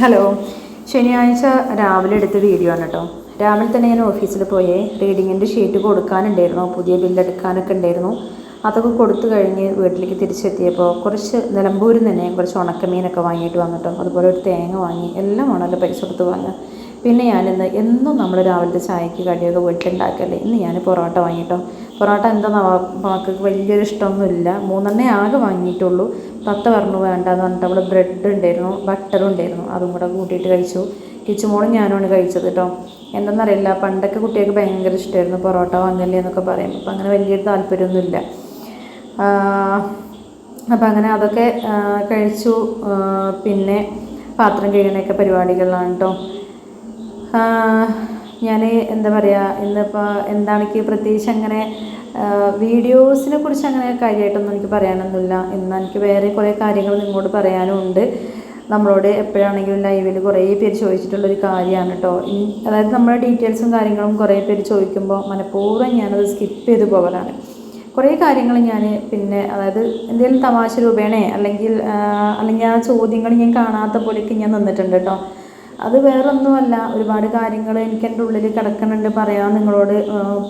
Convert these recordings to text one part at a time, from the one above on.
Hello. ശനിയാഴ്ച രാവിലെ എടുത്ത വീഡിയോ ആണ് കേട്ടോ രാവിലെ തന്നെ ഞാൻ ഓഫീസിൽ പോയി. റീഡിങ്ങിന്റെ ഷീറ്റ് കൊടുക്കാനുണ്ടായിരുന്നു. പുതിയ ബില്ലെടുക്കാനൊക്കെ ഉണ്ടായിരുന്നു. അതൊക്കെ കൊടുത്തു കഴിഞ്ഞ് വീട്ടിലേക്ക് തിരിച്ചെത്തിയപ്പോൾ കുറച്ച് നിലമ്പൂരിൽ നിന്ന് തന്നെ കുറച്ച് ഉണക്കമീനൊക്കെ വാങ്ങിയിട്ട് വന്നിട്ടോ അതുപോലെ ഒരു തേങ്ങ വാങ്ങി. എല്ലാം ആണല്ലോ പൈസ കൊടുത്ത് വാങ്ങുക പിന്നെ ഞാനിന്ന് എന്നും നമ്മൾ രാവിലത്തെ ചായക്ക് കടിയൊക്കെ വീട്ടിലുണ്ടാക്കല്ലേ. ഇന്ന് ഞാൻ പൊറോട്ട വാങ്ങിയിട്ടോ പൊറോട്ട എന്താ മക്കൾക്ക് വലിയൊരു ഇഷ്ടമൊന്നുമില്ല. മൂന്നെണ്ണേ ആകെ വാങ്ങിയിട്ടുള്ളൂ. പത്ത് പറഞ്ഞു വേണ്ടെന്ന് പറഞ്ഞിട്ട് അവിടെ ബ്രെഡ് ഉണ്ടായിരുന്നു. ബട്ടറും ഉണ്ടായിരുന്നു. അതും കൂടെ കൂട്ടിയിട്ട് കഴിച്ചു. കിച്ചുമോളും ഞാനുമാണ് കഴിച്ചത് കേട്ടോ എന്തെന്നറിയില്ല പണ്ടൊക്കെ കുട്ടികൾക്ക് ഭയങ്കര ഇഷ്ടമായിരുന്നു പൊറോട്ട വാങ്ങല്ലേ എന്നൊക്കെ പറയും അപ്പം അങ്ങനെ വലിയൊരു താല്പര്യമൊന്നുമില്ല. അപ്പം അങ്ങനെ അതൊക്കെ കഴിച്ചു. പിന്നെ പാത്രം കഴുകണയൊക്കെ പരിപാടികളിലാണ് കേട്ടോ ഞാൻ എന്താ പറയുക ഇന്നിപ്പോൾ എന്താണ് എനിക്ക് പ്രത്യേകിച്ച് അങ്ങനെ വീഡിയോസിനെ കുറിച്ച് അങ്ങനെ കാര്യമായിട്ടൊന്നും എനിക്ക് പറയാനൊന്നുമില്ല. ഇന്ന് എനിക്ക് വേറെ കുറേ കാര്യങ്ങൾ നിങ്ങളോട് പറയാനും ഉണ്ട് നമ്മളോട് എപ്പോഴാണെങ്കിലും ലൈവിൽ കുറേ പേര് ചോദിച്ചിട്ടുള്ളൊരു കാര്യമാണ് കേട്ടോ അതായത് നമ്മുടെ ഡീറ്റെയിൽസും കാര്യങ്ങളും കുറേ പേര് ചോദിക്കുമ്പോൾ മനഃപൂർവം ഞാനത് സ്കിപ്പ് ചെയ്ത് പോകലാണ് കുറേ കാര്യങ്ങൾ ഞാൻ പിന്നെ അതായത് എന്തെങ്കിലും തമാശ രൂപേണേ അല്ലെങ്കിൽ അല്ലെങ്കിൽ ആ ചോദ്യങ്ങൾ ഞാൻ കാണാത്ത പോലെയൊക്കെ ഞാൻ നിന്നിട്ടുണ്ട് കേട്ടോ അത് വേറൊന്നുമല്ല. ഒരുപാട് കാര്യങ്ങൾ എനിക്ക് എന്റെ ഉള്ളിൽ കിടക്കുന്നുണ്ട് പറയാൻ നിങ്ങളോട്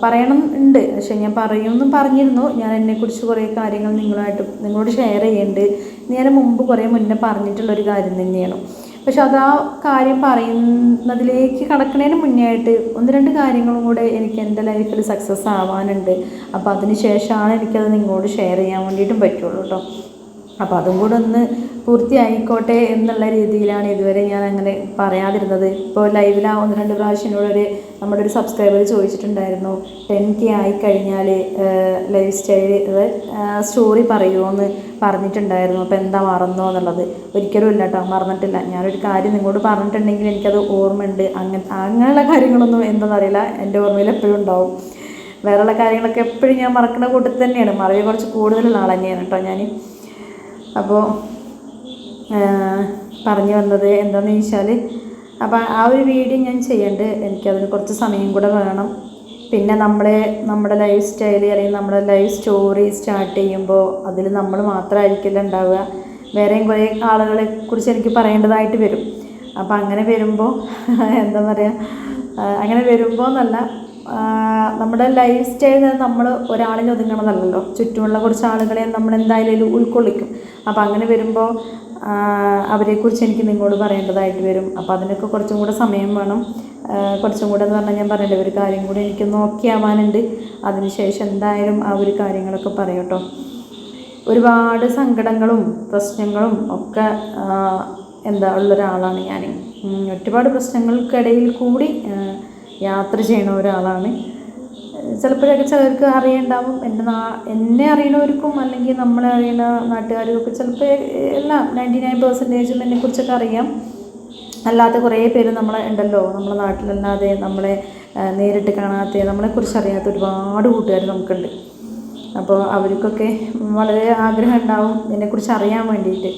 പറയണം ഉണ്ട്. പക്ഷെ ഞാൻ പറയുമെന്നും പറഞ്ഞിരുന്നു. ഞാൻ എന്നെക്കുറിച്ച് കുറേ കാര്യങ്ങൾ നിങ്ങളായിട്ട് നിങ്ങളോട് ഷെയർ ചെയ്യുന്നുണ്ട്. ഞാൻ മുമ്പ് കുറേ മുന്നേ പറഞ്ഞിട്ടുള്ളൊരു കാര്യം തന്നെയാണ്. പക്ഷെ അത് ആ കാര്യം പറയുന്നതിലേക്ക് കടക്കുന്നതിന് മുന്നേ ആയിട്ട് ഒന്ന് രണ്ട് കാര്യങ്ങളും കൂടെ എനിക്ക് എന്റെ ലൈഫിൽ സക്സസ് ആവാനുണ്ട്. അപ്പോൾ അതിന് ശേഷമാണ് എനിക്കത് നിങ്ങളോട് ഷെയർ ചെയ്യാൻ വേണ്ടിയിട്ടും പറ്റുള്ളൂ കേട്ടോ. അപ്പോൾ അതും കൂടെ ഒന്ന് പൂർത്തിയായിക്കോട്ടെ എന്നുള്ള രീതിയിലാണ് ഇതുവരെ ഞാൻ അങ്ങനെ പറയാതിരുന്നത്. ഇപ്പോൾ ലൈവിൽ ആ ഒന്ന് രണ്ട് പ്രാവശ്യം എന്നോടൊരു നമ്മുടെ ഒരു സബ്സ്ക്രൈബർ ചോദിച്ചിട്ടുണ്ടായിരുന്നു ടെൻ കെ ആയിക്കഴിഞ്ഞാൽ ലൈഫ് സ്റ്റൈൽ സ്റ്റോറി പറയുമോയെന്ന് പറഞ്ഞിട്ടുണ്ടായിരുന്നു. അപ്പോൾ എന്താ മറന്നോ എന്നുള്ളത്? ഒരിക്കലും ഇല്ല കേട്ടോ മറന്നിട്ടില്ല. ഞാനൊരു കാര്യം നിങ്ങളോട് പറഞ്ഞിട്ടുണ്ടെങ്കിൽ എനിക്കത് ഓർമ്മയുണ്ട്. അങ്ങനെ അങ്ങനെയുള്ള കാര്യങ്ങളൊന്നും എന്താണെന്നറിയില്ല എന്റെ ഓർമ്മയിൽ എപ്പോഴും ഉണ്ടാവും. വേറെയുള്ള കാര്യങ്ങളൊക്കെ എപ്പോഴും ഞാൻ മറക്കുന്ന കൂട്ടത്തിൽ തന്നെയാണ്. മറവി കുറച്ച് കൂടുതലുള്ള ആൾ തന്നെയാണ് കേട്ടോ ഞാൻ അപ്പോൾ പറഞ്ഞു വന്നത് എന്താണെന്ന് ചോദിച്ചാൽ അപ്പോൾ ആ ഒരു വീഡിയോ ഞാൻ ചെയ്യേണ്ടത് എനിക്കതിന് കുറച്ച് സമയം കൂടെ വേണം. പിന്നെ നമ്മളെ നമ്മുടെ ലൈഫ് സ്റ്റൈൽ അല്ലെങ്കിൽ നമ്മുടെ ലൈഫ് സ്റ്റോറി സ്റ്റാർട്ട് ചെയ്യുമ്പോൾ അതിൽ നമ്മൾ മാത്രമായിരിക്കില്ല ഉണ്ടാവുക. വേറെയും കുറേ ആളുകളെ കുറിച്ച് എനിക്ക് പറയേണ്ടതായിട്ട് വരും. അപ്പോൾ അങ്ങനെ വരുമ്പോൾ എന്താ പറയുക അങ്ങനെ വരുമ്പോൾ എന്നല്ല നമ്മുടെ ലൈഫ് സ്റ്റൈൽ നമ്മൾ ഒരാളിൽ ഒതുങ്ങണമെന്നല്ലല്ലോ ചുറ്റുമുള്ള കുറച്ച് ആളുകളെ നമ്മൾ എന്തായാലും ഉൾക്കൊള്ളിക്കും. അപ്പോൾ അങ്ങനെ വരുമ്പോൾ അവരെക്കുറിച്ച് എനിക്ക് നിങ്ങളോട് പറയേണ്ടതായിട്ട് വരും. അപ്പോൾ അതിനൊക്കെ കുറച്ചും കൂടെ സമയം വേണം. കുറച്ചും കൂടെ എന്ന് പറഞ്ഞാൽ ഞാൻ പറഞ്ഞില്ലേ ഒരു കാര്യം കൂടി എനിക്ക് നോക്കിയാവാനുണ്ട് അതിനുശേഷം എന്തായാലും ആ ഒരു കാര്യങ്ങളൊക്കെ പറയൂട്ടോ. ഒരുപാട് സങ്കടങ്ങളും പ്രശ്നങ്ങളും ഒക്കെ എന്താ ഉള്ളൊരാളാണ് ഞാൻ ഒരുപാട് പ്രശ്നങ്ങൾക്കിടയിൽ കൂടി യാത്ര ചെയ്യണ ഒരാളാണ്. ചിലപ്പോഴൊക്കെ ചിലർക്ക് അറിയണ്ടാവും. എന്റെ നാ എന്നെ അറിയണവർക്കും അല്ലെങ്കിൽ നമ്മളെ അറിയുന്ന നാട്ടുകാർക്കൊക്കെ ചിലപ്പോൾ എല്ലാം നയന്റി നയൻ പെർസെന്റേജും എന്നെക്കുറിച്ചൊക്കെ അറിയാം. അല്ലാത്ത കുറേ പേര് നമ്മളെ ഉണ്ടല്ലോ. നമ്മളെ നാട്ടിലല്ലാതെ നമ്മളെ നേരിട്ട് കാണാത്ത നമ്മളെക്കുറിച്ച് അറിയാത്ത ഒരുപാട് കൂട്ടുകാർ നമുക്കുണ്ട്. അപ്പോൾ അവർക്കൊക്കെ വളരെ ആഗ്രഹം ഉണ്ടാവും എന്നെക്കുറിച്ച് അറിയാൻ വേണ്ടിയിട്ട്.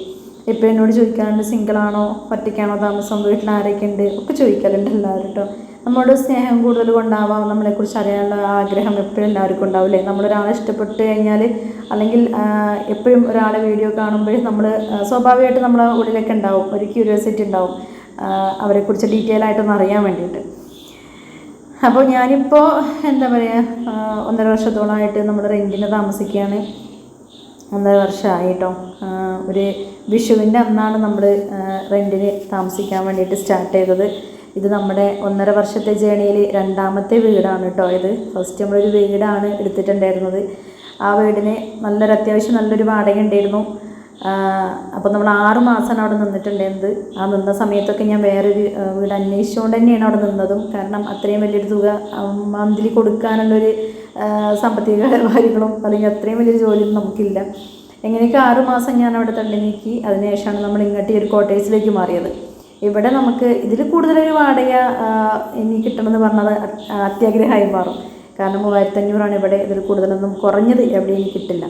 ഇപ്പോൾ എന്നോട് ചോദിക്കാറുണ്ട് സിംഗിളാണോ? ഒറ്റയ്ക്കാണോ താമസം? വീട്ടിൽ ആരൊക്കെ ഉണ്ട് ഒക്കെ ചോദിക്കലുണ്ട് എല്ലാവരും കേട്ടോ നമ്മളോട് സ്നേഹം കൂടുതൽ കൊണ്ടാവാം നമ്മളെക്കുറിച്ച് അറിയാനുള്ള ആഗ്രഹം എപ്പോഴും എല്ലാവർക്കും ഉണ്ടാവില്ലേ നമ്മളൊരാളെ ഇഷ്ടപ്പെട്ട് കഴിഞ്ഞാൽ അല്ലെങ്കിൽ എപ്പോഴും ഒരാളെ വീഡിയോ കാണുമ്പോഴും നമ്മൾ സ്വാഭാവികമായിട്ട് നമ്മളെ ഉള്ളിലൊക്കെ ഉണ്ടാവും ഒരു ക്യൂരിയോസിറ്റി ഉണ്ടാവും അവരെക്കുറിച്ച് ഡീറ്റെയിൽ ആയിട്ടൊന്ന് അറിയാൻ വേണ്ടിയിട്ട്. അപ്പോൾ ഞാനിപ്പോൾ എന്താ പറയുക ഒന്നര വർഷത്തോളമായിട്ട് നമ്മൾ റെന്റിന് താമസിക്കുകയാണ്. ഒന്നര വർഷമായിട്ടോ ഒരു വിഷുവിന്റെ അന്നാണ് നമ്മൾ റെന്റിന് താമസിക്കാൻ വേണ്ടിയിട്ട് സ്റ്റാർട്ട് ചെയ്തത്. ഇത് നമ്മുടെ ഒന്നര വർഷത്തെ ജേണിയിൽ രണ്ടാമത്തെ വീടാണ് കേട്ടോ ഇത്. ഫസ്റ്റ് നമ്മളൊരു വീടാണ് എടുത്തിട്ടുണ്ടായിരുന്നത്. ആ വീടിന് നല്ലൊരു അത്യാവശ്യം നല്ലൊരു വാടക ഉണ്ടായിരുന്നു. അപ്പോൾ നമ്മൾ ആറ് മാസമാണ് അവിടെ നിന്നിട്ടുണ്ടായിരുന്നത്. ആ നിന്ന സമയത്തൊക്കെ ഞാൻ വേറൊരു വീട് അന്വേഷിച്ചുകൊണ്ട് തന്നെയാണ് അവിടെ നിന്നതും. കാരണം അത്രയും വലിയൊരു തുക മന്ത്ലി കൊടുക്കാനുള്ളൊരു സാമ്പത്തിക കാര്യങ്ങളും അല്ലെങ്കിൽ അത്രയും വലിയൊരു ജോലിയൊന്നും നമുക്കില്ല. എങ്ങനെയൊക്കെ ആറ് മാസം ഞാൻ അവിടെ തള്ളി നീക്കി അതിനുശേഷമാണ് നമ്മൾ ഇങ്ങോട്ട് ഈ ഒരു കോട്ടേഴ്സിലേക്ക് മാറിയത്. ഇവിടെ നമുക്ക് ഇതിൽ കൂടുതലൊരു വാടക ഇനി കിട്ടണമെന്ന് പറഞ്ഞത് അത്യാഗ്രഹമായി മാറും. കാരണം മൂവായിരത്തഞ്ഞൂറാണ് ഇവിടെ ഇതിൽ കൂടുതലൊന്നും കുറഞ്ഞത് എവിടെയും കിട്ടില്ല.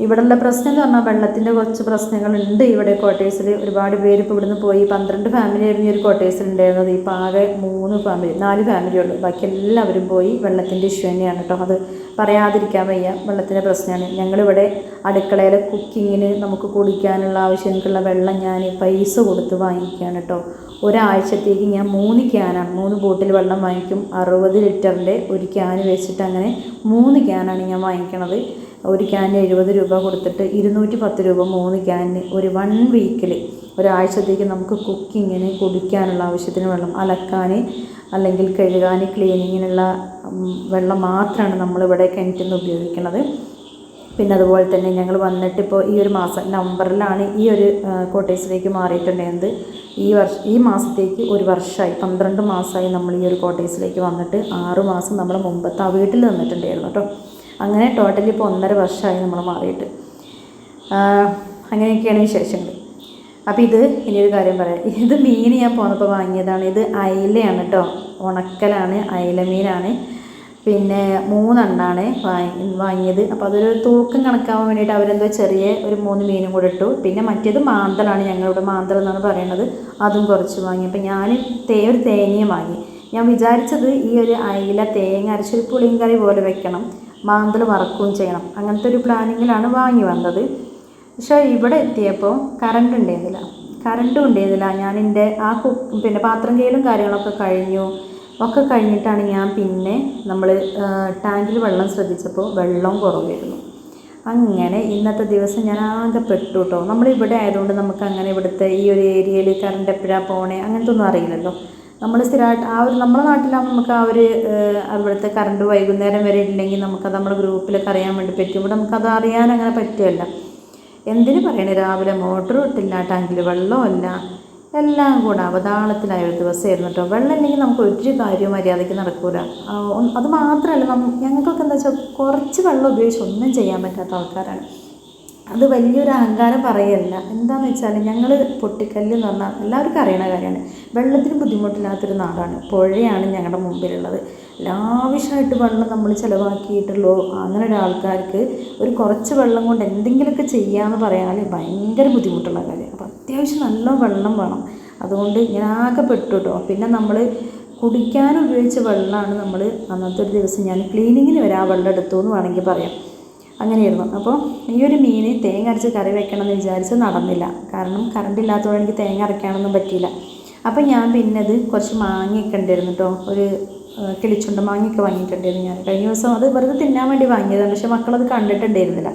ഇവിടെയുള്ള പ്രശ്നം എന്ന് പറഞ്ഞാൽ വെള്ളത്തിന്റെ കുറച്ച് പ്രശ്നങ്ങളുണ്ട്. ഇവിടെ ക്വാർട്ടേഴ്സിൽ ഒരുപാട് പേര് ഇപ്പോൾ ഇവിടുന്ന് പോയി. പന്ത്രണ്ട് ഫാമിലി ആയിരുന്നു ഈ ഒരു ക്വാർട്ടേഴ്സിൽ ഉണ്ടായിരുന്നത്. ഇപ്പോൾ ആകെ മൂന്ന് ഫാമിലി നാല് ഫാമിലി ഉള്ളൂ. ബാക്കി എല്ലാവരും പോയി വെള്ളത്തിന്റെ ഇഷ്യൂ തന്നെയാണ് കേട്ടോ. അത് പറയാതിരിക്കാൻ വയ്യ. വെള്ളത്തിന്റെ പ്രശ്നമാണ്. ഞങ്ങളിവിടെ അടുക്കളയിലെ കുക്കിങ്ങിന് നമുക്ക് കുടിക്കാനുള്ള ആവശ്യങ്ങൾക്കുള്ള വെള്ളം ഞാൻ പൈസ കൊടുത്ത് വാങ്ങിക്കുകയാണ് കേട്ടോ. ഒരാഴ്ചത്തേക്ക് ഞാൻ മൂന്ന് ക്യാനാണ് മൂന്ന് ബോട്ടിൽ വെള്ളം വാങ്ങിക്കും. അറുപത് ലിറ്ററിന്റെ ഒരു ക്യാൻ വെച്ചിട്ട് അങ്ങനെ മൂന്ന് ക്യാനാണ് ഞാൻ വാങ്ങിക്കണത്. ഒരു ക്യാനിന് എഴുപത് രൂപ കൊടുത്തിട്ട് ഇരുന്നൂറ്റി പത്ത് രൂപ മൂന്ന് ക്യാനിന് ഒരു വൺ വീക്കിൽ ഒരാഴ്ചത്തേക്ക് നമുക്ക് കുക്കിങ്ങിന് കുടിക്കാനുള്ള ആവശ്യത്തിന് വെള്ളം അലക്കാൻ അല്ലെങ്കിൽ കഴുകാൻ ക്ലീനിങ്ങിനുള്ള വെള്ളം മാത്രമാണ് നമ്മളിവിടെ കിണറ്റിൽ നിന്ന് ഉപയോഗിക്കുന്നത് പിന്നെ അതുപോലെ തന്നെ ഞങ്ങൾ വന്നിട്ട് ഇപ്പോൾ ഈ ഒരു മാസം നവംബറിലാണ് ഈ ഒരു കോട്ടേഴ്സിലേക്ക് മാറിയിട്ടുണ്ടായിരുന്നത്. ഈ വർഷ ഈ മാസത്തേക്ക് ഒരു വർഷമായി പന്ത്രണ്ട് മാസമായി നമ്മൾ ഈ ഒരു കോട്ടേഴ്സിലേക്ക് വന്നിട്ട് ആറ് മാസം നമ്മൾ മുമ്പത്തെ ആ വീട്ടിൽ നിന്നിട്ടുണ്ടായിരുന്നു കേട്ടോ. അങ്ങനെ ടോട്ടലി ഇപ്പോൾ ഒന്നര വർഷമായി നമ്മൾ മാറിയിട്ട്. അങ്ങനെയൊക്കെയാണ് വിശേഷങ്ങൾ അപ്പോൾ ഇത് ഇനിയൊരു കാര്യം പറയാം. ഇത് മീൻ ഞാൻ പോന്നപ്പോൾ വാങ്ങിയതാണ്. ഇത് അയിലയാണ് കേട്ടോ ഉണക്കലാണ് അയില മീനാണ് പിന്നെ മൂന്നെണ്ണാണ് വാങ്ങി വാങ്ങിയത്. അപ്പോൾ അതൊരു തൂക്കം കണക്കാവാൻ വേണ്ടിയിട്ട് അവരെന്തോ ചെറിയ ഒരു മൂന്ന് മീനും കൂടെ ഇട്ടു. പിന്നെ മറ്റേത് മാന്തളാണ് ഞങ്ങളിവിടെ മാന്തൽ എന്നാണ് പറയണത്. അതും കുറച്ച് വാങ്ങി. അപ്പോൾ ഞാൻ തേ ഒരു തേങ്ങയും വാങ്ങി. ഞാൻ വിചാരിച്ചത് ഈ ഒരു അയില തേങ്ങ അരച്ചൊരു പുളിയും കറി പോലെ വെക്കണം. മാന്തൽ വറക്കുകയും ചെയ്യണം. അങ്ങനത്തെ ഒരു പ്ലാനിങ്ങിലാണ് വാങ്ങി വന്നത്. പക്ഷേ ഇവിടെ എത്തിയപ്പോൾ കറണ്ട് ഉണ്ടായിരുന്നില്ല. കറണ്ടും ഉണ്ടായിരുന്നില്ല. ഞാൻ എന്റെ ആ കു പിന്നെ പാത്രം കയ്യിലും കാര്യങ്ങളൊക്കെ കഴിഞ്ഞു. ഒക്കെ കഴിഞ്ഞിട്ടാണ് ഞാൻ പിന്നെ നമ്മൾ ടാങ്കിൽ വെള്ളം ശ്രദ്ധിച്ചപ്പോൾ വെള്ളം കുറവായിരുന്നു. അങ്ങനെ ഇന്നത്തെ ദിവസം ഞാൻ ആകെ പെട്ടു കേട്ടോ. നമ്മളിവിടെ ആയതുകൊണ്ട് നമുക്ക് അങ്ങനെ ഇവിടുത്തെ ഈ ഒരു ഏരിയയിൽ കറണ്ട് എപ്പോഴാണ് പോണേ അങ്ങനത്തെ ഒന്നും അറിയില്ലല്ലോ. നമ്മൾ സ്ഥിരമായിട്ട് ആ ഒരു നമ്മുടെ നാട്ടിലാകുമ്പോൾ നമുക്ക് ആ ഒരു അവിടുത്തെ കറണ്ട് വൈകുന്നേരം വരെ ഇല്ലെങ്കിൽ നമുക്കത് നമ്മുടെ ഗ്രൂപ്പിലൊക്കെ അറിയാൻ വേണ്ടി പറ്റും. ഇവിടെ നമുക്കത് അറിയാൻ അങ്ങനെ പറ്റുമല്ല എന്തിനു പറയണേ? രാവിലെ മോട്ടറും ഇട്ടില്ല ടാങ്കിൽ വെള്ളമില്ല എല്ലാം കൂടെ അവതാളത്തിലായ ഒരു ദിവസമായിരുന്നു കേട്ടോ. വെള്ളം ഇല്ലെങ്കിൽ നമുക്ക് ഒരു കാര്യവും മര്യാദയ്ക്ക് നടക്കൂല. അത് മാത്രമല്ല ഞങ്ങൾക്കൊക്കെ എന്താ വെച്ചാൽ കുറച്ച് വെള്ളം ഉപയോഗിച്ച് ഒന്നും ചെയ്യാൻ പറ്റാത്ത ആൾക്കാരാണ്. അത് വലിയൊരു അഹങ്കാരം പറയല്ല. എന്താണെന്ന് വെച്ചാൽ ഞങ്ങൾ പൊട്ടിക്കല്ല് എന്ന് പറഞ്ഞാൽ എല്ലാവർക്കും അറിയണ കാര്യമാണ്. വെള്ളത്തിന് ബുദ്ധിമുട്ടില്ലാത്തൊരു നാടാണ്. പുഴയാണ് ഞങ്ങളുടെ മുമ്പിലുള്ളത്. ലാവിഷായിട്ട് വെള്ളം നമ്മൾ ചിലവാക്കിയിട്ടുള്ളൂ. അങ്ങനെ ഒരു ആൾക്കാർക്ക് ഒരു കുറച്ച് വെള്ളം കൊണ്ട് എന്തെങ്കിലുമൊക്കെ ചെയ്യാമെന്ന് പറയാൻ ഭയങ്കര ബുദ്ധിമുട്ടുള്ള കാര്യം. അപ്പോൾ അത്യാവശ്യം നല്ല വെള്ളം വേണം. അതുകൊണ്ട് ഞാൻ ആകെ പെട്ടു കേട്ടോ പിന്നെ നമ്മൾ കുടിക്കാൻ ഉപയോഗിച്ച വെള്ളമാണ് നമ്മൾ അന്നത്തെ ഒരു ദിവസം ഞാൻ ക്ലീനിങ്ങിന് വരാം ആ വെള്ളം എടുത്തു എന്ന് വേണമെങ്കിൽ പറയാം. അങ്ങനെയായിരുന്നു. അപ്പോൾ ഈ ഒരു മീൻ തേങ്ങ അരച്ച് കറി വെക്കണം എന്ന് വിചാരിച്ച് നടന്നില്ല. കാരണം കറണ്ട് ഇല്ലാത്തതുകൊണ്ട് എനിക്ക് തേങ്ങ അരയ്ക്കാനൊന്നും പറ്റിയില്ല. അപ്പോൾ ഞാൻ പിന്നെ അത് കുറച്ച് മാങ്ങയൊക്കെ ഉണ്ടായിരുന്നു കേട്ടോ ഒരു കിളിച്ചുണ്ട മാങ്ങയൊക്കെ വാങ്ങിയിട്ടുണ്ടായിരുന്നു ഞാൻ. കഴിഞ്ഞ ദിവസം അത് വെറുതെ തിന്നാൻ വേണ്ടി വാങ്ങിയതാണ്. പക്ഷേ മക്കളത് കണ്ടിട്ടുണ്ടായിരുന്നില്ല.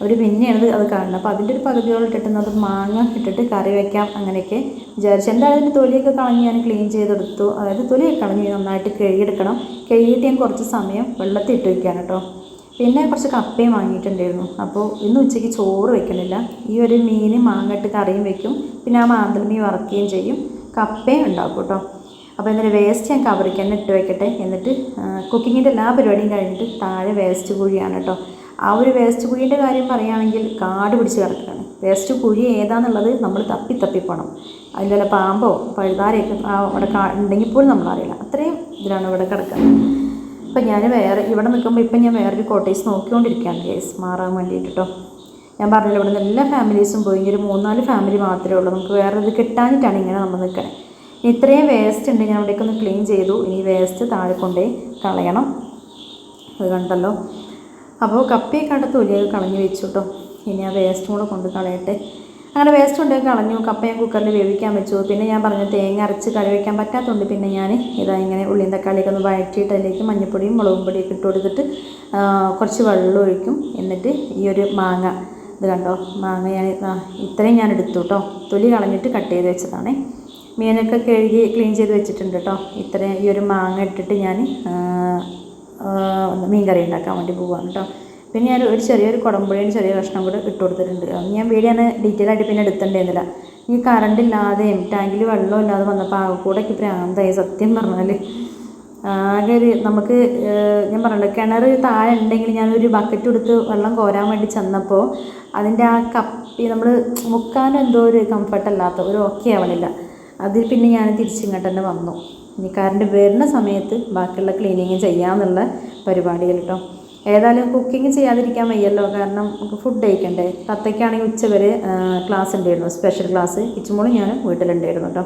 അവർ പിന്നെയാണ് അത് കാണുന്നത്. അപ്പോൾ അതിന്റെ ഒരു പകുതിയോളം ഇട്ടിട്ട് അത് മാങ്ങ ഇട്ടിട്ട് കറി വയ്ക്കാം അങ്ങനെയൊക്കെ വിചാരിച്ചു. എന്തായാലും അതിന്റെ തൊലിയൊക്കെ കളഞ്ഞ് ഞാൻ ക്ലീൻ ചെയ്തെടുത്തു. അതായത് തൊലിയൊക്കെ കളഞ്ഞ് നന്നായിട്ട് കഴുകിയെടുക്കണം. കഴുകിയിട്ട് ഞാൻ കുറച്ച് സമയം വെള്ളത്തിൽ ഇട്ട് വയ്ക്കാൻ കേട്ടോ പിന്നെ കുറച്ച് കപ്പയും വാങ്ങിയിട്ടുണ്ടായിരുന്നു. അപ്പോൾ ഇന്ന് ഉച്ചയ്ക്ക് ചോറ് വെക്കണില്ല. ഈ ഒരു മീൻ മാങ്ങട്ട് കറിയും വെക്കും. പിന്നെ ആ മാന്തൽ മീൻ വറക്കുകയും ചെയ്യും. കപ്പയും ഉണ്ടാക്കും കേട്ടോ അപ്പോൾ എന്നിട്ട് വേസ്റ്റ് ഞാൻ കവറിക്ക് തന്നെ ഇട്ട് വെക്കട്ടെ. എന്നിട്ട് കുക്കിങ്ങിന്റെ എല്ലാ പരിപാടിയും കഴിഞ്ഞിട്ട് താഴെ വേസ്റ്റ് കുഴിയാണ് കേട്ടോ ആ ഒരു വേസ്റ്റ് കുഴീന്റെ കാര്യം പറയുകയാണെങ്കിൽ കാട് പിടിച്ച് കിടക്കുകയാണ്. വേസ്റ്റ് കുഴി ഏതാണെന്നുള്ളത് നമ്മൾ തപ്പി തപ്പി പോകണം വല്ല പാമ്പോ പഴുതാരയൊക്കെ അവിടെ ഉണ്ടെങ്കിൽ പോലും നമ്മളറിയില്ല. അത്രയും ഇതിലാണ് ഇവിടെ കിടക്കുന്നത്. ഇപ്പം ഞാൻ വേറെ ഇവിടെ നിൽക്കുമ്പോൾ ഇപ്പം ഞാൻ വേറൊരു കോട്ടേജ് നോക്കിക്കൊണ്ടിരിക്കുകയാണ് കേസ് മാറാൻ വേണ്ടിയിട്ട് ഞാൻ പറഞ്ഞില്ല ഇവിടെ നിന്ന് എല്ലാ ഫാമിലീസും പോയി ഒരു മൂന്നാൽ ഫാമിലി മാത്രമേ ഉള്ളൂ. നമുക്ക് വേറെ ഇത് കിട്ടാനിട്ടാണ് ഇങ്ങനെ നമ്മൾ നിൽക്കണേ. ഇത്രയും വേസ്റ്റ് ഉണ്ട് ഞാൻ അവിടേക്കൊന്ന് ക്ലീൻ ചെയ്തു. ഇനി വേസ്റ്റ് താഴെ കൊണ്ടേ കളയണം. അത് കണ്ടല്ലോ. അപ്പോൾ കപ്പയൊക്കെ കണ്ട തൊലിയൊക്കെ കളഞ്ഞ് വെച്ചു കേട്ടോ ഇനി ആ വേസ്റ്റും കൂടെ കൊണ്ട് കളയട്ടെ. അങ്ങനെ വേസ്റ്റ് ഉണ്ടെങ്കിൽ കളഞ്ഞു കപ്പ ഞാൻ കുക്കറിൽ വേവിക്കാൻ വെച്ചു. പിന്നെ ഞാൻ പറഞ്ഞു തേങ്ങ അരച്ച് കറി വയ്ക്കാൻ പറ്റാത്തതുകൊണ്ട് പിന്നെ ഞാൻ ഇതാ ഇങ്ങനെ ഉള്ളിയും തക്കാളിയൊക്കെ ഒന്ന് വഴറ്റിയിട്ട് അതിലേക്ക് മഞ്ഞപ്പൊടിയും മുളകും പൊടിയൊക്കെ ഇട്ട് കൊടുത്തിട്ട് കുറച്ച് വെള്ളം ഒഴിക്കും. എന്നിട്ട് ഈ ഒരു മാങ്ങ ഇത് കണ്ടോ? മാങ്ങ ഞാൻ ഇത്രയും ഞാൻ എടുത്തു കേട്ടോ തൊലി കളഞ്ഞിട്ട് കട്ട് ചെയ്ത് വെച്ചതാണേ. മീനൊക്കെ കഴുകി ക്ലീൻ ചെയ്ത് വെച്ചിട്ടുണ്ട് കേട്ടോ ഇത്രയും ഈ ഒരു മാങ്ങ ഇട്ടിട്ട് ഞാൻ മീൻ കറി ഉണ്ടാക്കാൻ വേണ്ടി പോവാണ് കേട്ടോ പിന്നെ ഞാൻ ഒരു ചെറിയൊരു കുടമ്പുഴയും ചെറിയ കഷ്ണം കൂടെ ഇട്ട് കൊടുത്തിട്ടുണ്ട്. ഞാൻ വീടിയാണ് ഡീറ്റെയിൽ ആയിട്ട് പിന്നെ എടുത്തിട്ടുണ്ടായിരുന്നില്ല. ഈ കറണ്ട് ഇല്ലാതെയും ടാങ്കിൽ വെള്ളം ഇല്ലാതെ വന്നപ്പോൾ ആകെക്കൂടെയൊക്കെ പ്രാന്തായി സത്യം പറഞ്ഞാൽ ആകെ ഒരു നമുക്ക് ഞാൻ പറഞ്ഞല്ലോ കിണർ താഴെ ഉണ്ടെങ്കിൽ ഞാനൊരു ബക്കറ്റ് എടുത്ത് വെള്ളം കോരാൻ വേണ്ടി ചെന്നപ്പോൾ അതിന്റെ ആ കപ്പി നമ്മൾ മുക്കാനും എന്തോ ഒരു കംഫർട്ടല്ലാത്ത ഒരു ഓക്കെ ആവണില്ല. അതിൽ പിന്നെ ഞാൻ തിരിച്ചിങ്ങോട്ട് തന്നെ വന്നു. ഇനി കറണ്ട് വരുന്ന സമയത്ത് ബാക്കിയുള്ള ക്ലീനിങ് ചെയ്യാമെന്നുള്ള പരിപാടികൾ കേട്ടോ ഏതായാലും കുക്കിംഗ് ചെയ്യാതിരിക്കാൻ വയ്യല്ലോ. കാരണം നമുക്ക് ഫുഡ് കഴിക്കണ്ടേ. തത്തയ്ക്കാണെങ്കിൽ ഉച്ച വരെ ക്ലാസ് ഉണ്ടായിരുന്നു. സ്പെഷ്യൽ ക്ലാസ് ഇച്ചുമോളും ഞാൻ വീട്ടിലുണ്ടായിരുന്നു കേട്ടോ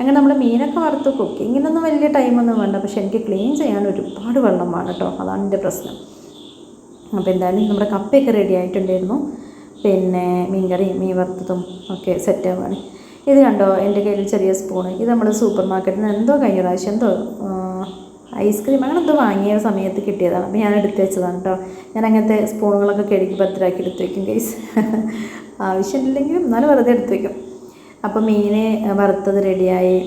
അങ്ങനെ നമ്മൾ മീനൊക്കെ വറുത്ത്. കുക്കിങ്ങിനൊന്നും വലിയ ടൈമൊന്നും വേണ്ട. പക്ഷെ എനിക്ക് ക്ലീൻ ചെയ്യാൻ ഒരുപാട് വെള്ളം വേണം കേട്ടോ അതാണ് എന്റെ പ്രശ്നം. അപ്പോൾ എന്തായാലും നമ്മുടെ കപ്പയൊക്കെ റെഡി ആയിട്ടുണ്ടായിരുന്നു. പിന്നെ മീൻകറിയും മീൻ വറുത്തതും ഒക്കെ സെറ്റ് ആവുകയാണ്. ഇത് കണ്ടോ? എന്റെ കയ്യിൽ ചെറിയ സ്പൂണ് ഇത് നമ്മൾ സൂപ്പർ മാർക്കറ്റിൽ നിന്ന് എന്തോ കഴിഞ്ഞ പ്രാവശ്യം എന്തോ ഐസ്ക്രീം അങ്ങനെ എന്തോ വാങ്ങിയ സമയത്ത് കിട്ടിയതാണ്. അപ്പോൾ ഞാൻ എടുത്ത് വെച്ചതാണ് കേട്ടോ ഞാൻ അങ്ങനത്തെ സ്പൂണുകളൊക്കെ കഴുകി ഭദ്രമാക്കി എടുത്ത് വയ്ക്കും കേസ് ആവശ്യമില്ലെങ്കിലും എന്നാലും വെറുതെ എടുത്ത് വയ്ക്കും അപ്പോൾ മീൻ വറുത്തത് റെഡിയായി.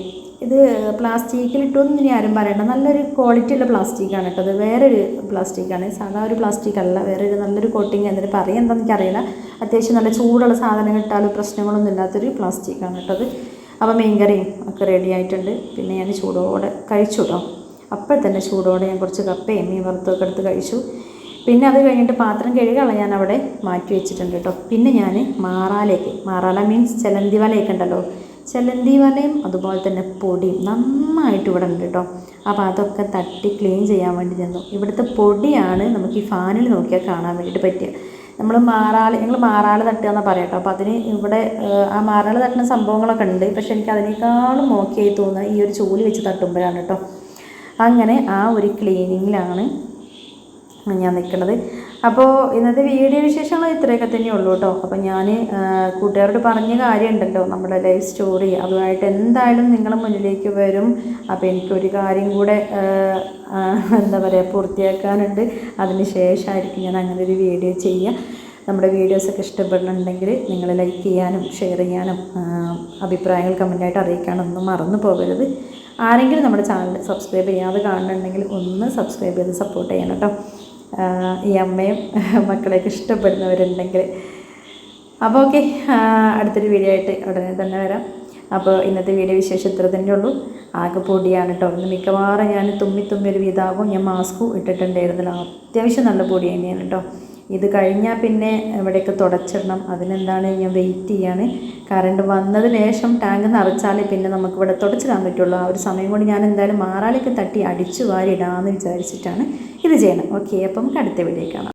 ഇത് പ്ലാസ്റ്റിക്കിൽ പ്ലാസ്റ്റിക്കിലിട്ടൊന്നും ഇനി ആരും പറയണ്ട. നല്ലൊരു ക്വാളിറ്റി ഉള്ള പ്ലാസ്റ്റിക്കാണ് കേട്ടോ അത് വേറൊരു പ്ലാസ്റ്റിക്കാണ് സാധാ ഒരു പ്ലാസ്റ്റിക് അല്ല. വേറൊരു നല്ലൊരു കോട്ടിങ് എന്നിട്ട് പറയാൻ എന്താണെന്ന് എനിക്കറിയില്ല. അത്യാവശ്യം നല്ല ചൂടുള്ള സാധനം ഇട്ടാലും പ്രശ്നങ്ങളൊന്നും ഇല്ലാത്തൊരു പ്ലാസ്റ്റിക്കാണ് കേട്ടോ അത് അപ്പോൾ മീൻ മീൻകറിയും ഒക്കെ റെഡി ആയിട്ടുണ്ട്. പിന്നെ ഞാൻ ചൂടോടെ കഴിച്ചു കേട്ടോ അപ്പോൾ തന്നെ ചൂടോടെ ഞാൻ കുറച്ച് കപ്പയും മീൻ വറുത്തൊക്കെ എടുത്ത് കഴിച്ചു. പിന്നെ അത് കഴിഞ്ഞിട്ട് പാത്രം കഴുകാനുള്ള ഞാൻ അവിടെ മാറ്റി വെച്ചിട്ടുണ്ട് കേട്ടോ. പിന്നെ ഞാൻ മാറാലേക്ക് മാറാല മീൻസ് ചെലന്തി വലയൊക്കെ ഉണ്ടല്ലോ. ചെലന്തി വലയും അതുപോലെ തന്നെ പൊടിയും നന്നായിട്ട് ഇവിടെ ഉണ്ട് കേട്ടോ. അപ്പോൾ അതൊക്കെ തട്ടി ക്ലീൻ ചെയ്യാൻ വേണ്ടി ചെന്നു. ഇവിടുത്തെ പൊടിയാണ് നമുക്ക് ഈ ഫാനിൽ നോക്കിയാൽ കാണാൻ വേണ്ടിയിട്ട് പറ്റുക നമ്മൾ മാറാൾ ഞങ്ങൾ മാറാൾ തട്ടുക എന്നാൽ പറയാം കേട്ടോ. അപ്പോൾ അതിന് ഇവിടെ ആ മാറാൾ തട്ടുന്ന സംഭവങ്ങളൊക്കെ ഉണ്ട്. പക്ഷേ എനിക്ക് അതിനേക്കാളും ആയി തോന്നുന്നത് ഈ ഒരു ചൂൽ വെച്ച് തട്ടുമ്പോഴാണ് കേട്ടോ. അങ്ങനെ ആ ഒരു ക്ലീനിങ്ങിലാണ് ഞാൻ നിൽക്കുന്നത്. അപ്പോൾ ഇന്നത്തെ വീഡിയോ വിശേഷങ്ങൾ ഇത്രയൊക്കെ തന്നെ ഉള്ളൂ കേട്ടോ. അപ്പോൾ ഞാൻ കൂട്ടുകാരോട് പറഞ്ഞ കാര്യമുണ്ടല്ലോ. നമ്മുടെ ലൈഫ് സ്റ്റോറി അതുമായിട്ട് എന്തായാലും നിങ്ങളുടെ മുന്നിലേക്ക് വരും. അപ്പോൾ എനിക്കൊരു കാര്യം കൂടെ എന്താ പറയുക പൂർത്തിയാക്കാനുണ്ട്. അതിന് ശേഷമായിരിക്കും ഞാൻ അങ്ങനെ ഒരു വീഡിയോ ചെയ്യുക. നമ്മുടെ വീഡിയോസൊക്കെ ഇഷ്ടപ്പെടുന്നുണ്ടെങ്കിൽ നിങ്ങൾ ലൈക്ക് ചെയ്യാനും ഷെയർ ചെയ്യാനും അഭിപ്രായങ്ങൾ കമന്റായിട്ട് അറിയിക്കാനൊന്നും മറന്നു പോകരുത്. ആരെങ്കിലും നമ്മുടെ ചാനൽ സബ്സ്ക്രൈബ് ചെയ്യാതെ കാണുന്നുണ്ടെങ്കിൽ ഒന്ന് സബ്സ്ക്രൈബ് ചെയ്ത് സപ്പോർട്ട് ചെയ്യണം കേട്ടോ ഈ അമ്മയും മക്കളെയൊക്കെ ഇഷ്ടപ്പെടുന്നവരുണ്ടെങ്കിൽ. അപ്പോൾ ഓക്കെ അടുത്തൊരു വീഡിയോ ആയിട്ട് ഉടനെ തന്നെ വരാം. അപ്പോൾ ഇന്നത്തെ വീഡിയോ വിശേഷം ഇത്ര തന്നെ ഉള്ളൂ ആകെ പൊടിയാണ് കേട്ടോ ഇന്ന് മിക്കവാറും ഞാൻ തുമ്മി തുമ്മി ഒരു വിതാവും ഞാൻ മാസ്കും ഇട്ടിട്ടുണ്ടായിരുന്നില്ല. അത്യാവശ്യം നല്ല പൊടി തന്നെയാണ് കേട്ടോ ഇത് കഴിഞ്ഞാൽ പിന്നെ ഇവിടെയൊക്കെ തുടച്ചിടണം അതിനെന്താണ് ഞാൻ വെയിറ്റ് ചെയ്യാണ്. കറണ്ട് വന്നതിന് ശേഷം ടാങ്ക് നിറച്ചാലേ പിന്നെ നമുക്ക് ഇവിടെ തുടച്ചിടാൻ പറ്റുള്ളൂ. ആ ഒരു സമയം കൊണ്ട് ഞാൻ എന്തായാലും മാറാലേക്ക് തട്ടി അടിച്ചു വാരി ഇടാമെന്ന് വിചാരിച്ചിട്ടാണ് ഇത് ചെയ്യണം ഓക്കെ അപ്പം നമുക്ക് അടുത്ത വീഡിയോ കാണാം.